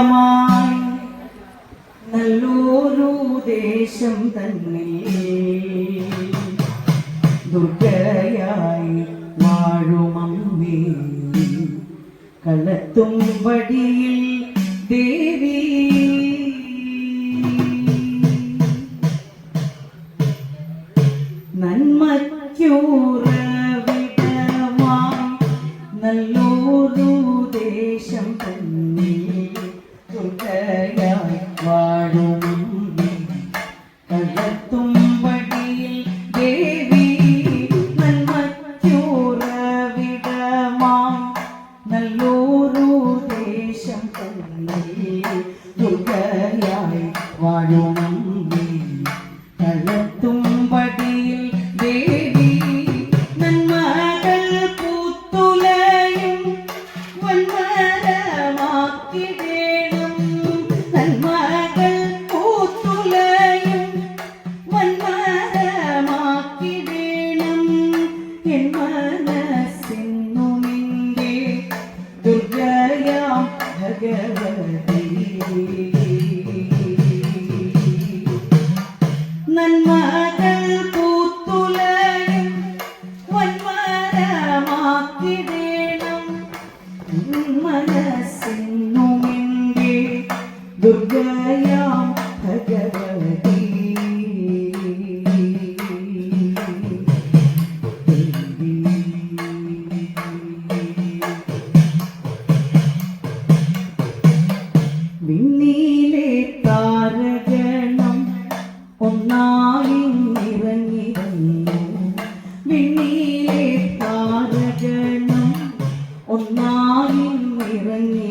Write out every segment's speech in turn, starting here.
നിത്യമായി നല്ലൊരു ദേശം തന്നെ. ദുർഗയായി വാഴുമമ്മേ കളത്തും വടിയിൽ ദേവി. നന്മയ്ക്കൂറവിടമായി നല്ലൊരു ദേശം മകളായി വാഴും കണ്ടെത്തും പടിയിൽ ദേവി നന്മറ്റൂറവിടമാം നല്ലൊരു ദേശം തന്നെ Mm -hmm.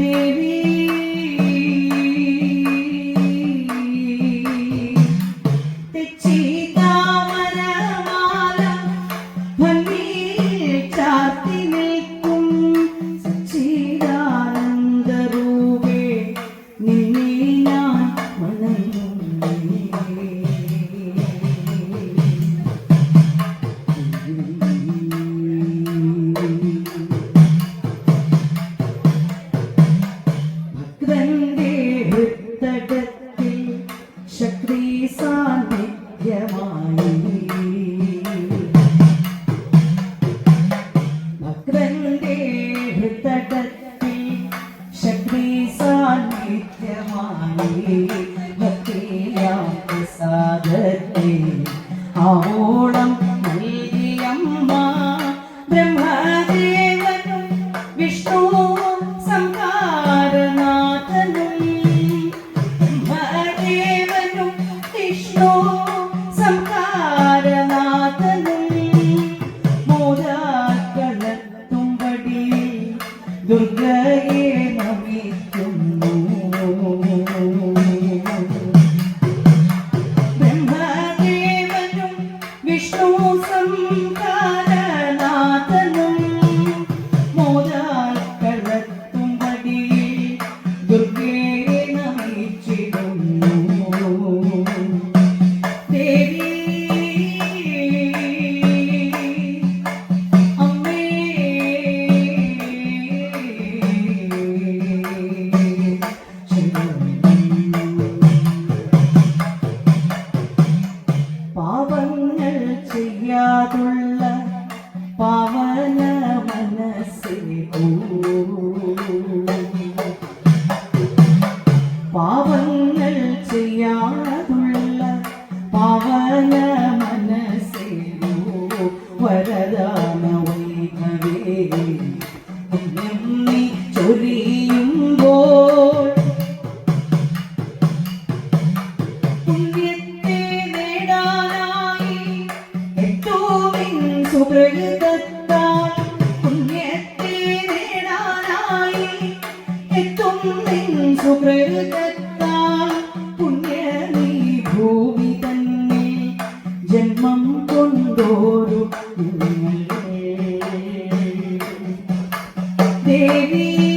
Baby Oh. പാവങ്ങൾ ചെയ്യാതുള്ള പവന മനസ്സേ വരദാന വൈഭവേ സുപ്രകൃതത്താൽ പുണ്യ നീ ഭൂമി തന്നെ ജന്മം കൊണ്ടോരു ദേവീ